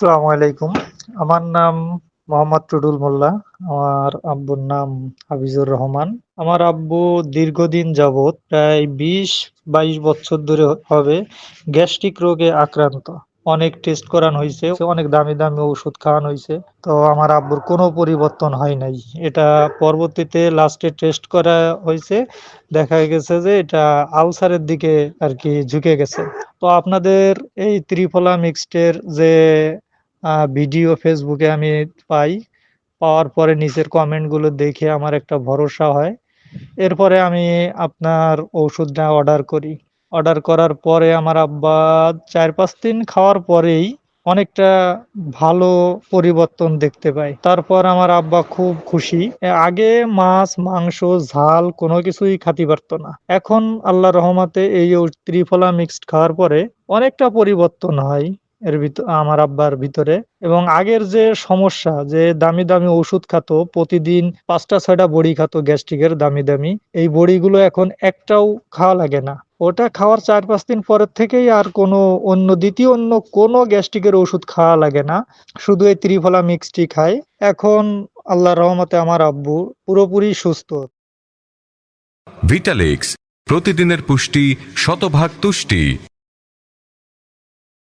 আসসালামু আলাইকুম। আমার নাম মোহাম্মদ টুডুল মোল্লা। আমার আব্বুর নাম হাফিজুর রহমান। আমার আব্বু দীর্ঘদিন যাবৎ প্রায় বিশ, বাইশ বছর ধরে হবে গ্যাস্ট্রিক রোগে আক্রান্ত। অনেক টেস্ট করানো হয়েছে, অনেক দামি দামি ওষুধ খাওয়ানো হয়েছে। তো আমার আব্বুর কোনো পরিবর্তন হয় নাই। এটা পরবর্তীতে লাস্টে টেস্ট করা হয়েছে। দেখা গেছে যে এটা আলসারের দিকে আর কি ঝুঁকে গেছে। তো আপনাদের এই ত্রিফলা মিক্সটের যে ভিডিও ফেসবুকে আমি পাই। পাওয়ার পরে নিচের কমেন্টগুলো দেখে আমার একটা ভরসা হয়। এরপরে আমি আপনার ওষুধটা অর্ডার করি। অর্ডার করার পরে আমার আব্বা চার পাঁচ দিন খাওয়ার পরেই অনেকটা ভালো পরিবর্তন দেখতে পাই তারপর আমার আব্বা খুব খুশি। আগে মাছ, মাংস, ঝাল কোনো কিছুই খাতি পারতো না। এখন আল্লাহ রহমতে এই ত্রিফলা মিক্সড খাওয়ার পরে অনেকটা পরিবর্তন হয়। এর ভিতর আমার আব্বার ভিতরে। এবং আগের যে সমস্যা, যে দামি দামি ওষুধ খাতো, প্রতিদিন পাঁচটা, ছয়টা বড়ি খাতো গ্যাস্ট্রিকের দামি দামি, এই বড়িগুলো এখন একটাও খাওয়া লাগে না। ওটা খাওয়ার চার পাঁচ দিন পরের থেকেই আর কোনো অন্য, দ্বিতীয় অন্য কোনো গ্যাস্ট্রিকের ওষুধ খাওয়া লাগে না। শুধু এই ত্রিফলা মিক্সটি খায় এখন আল্লাহর রহমতে আমার আব্বু পুরোপুরি সুস্থ। ভিটালেক্স প্রতিদিনের পুষ্টি শতভাগ তুষ্টি।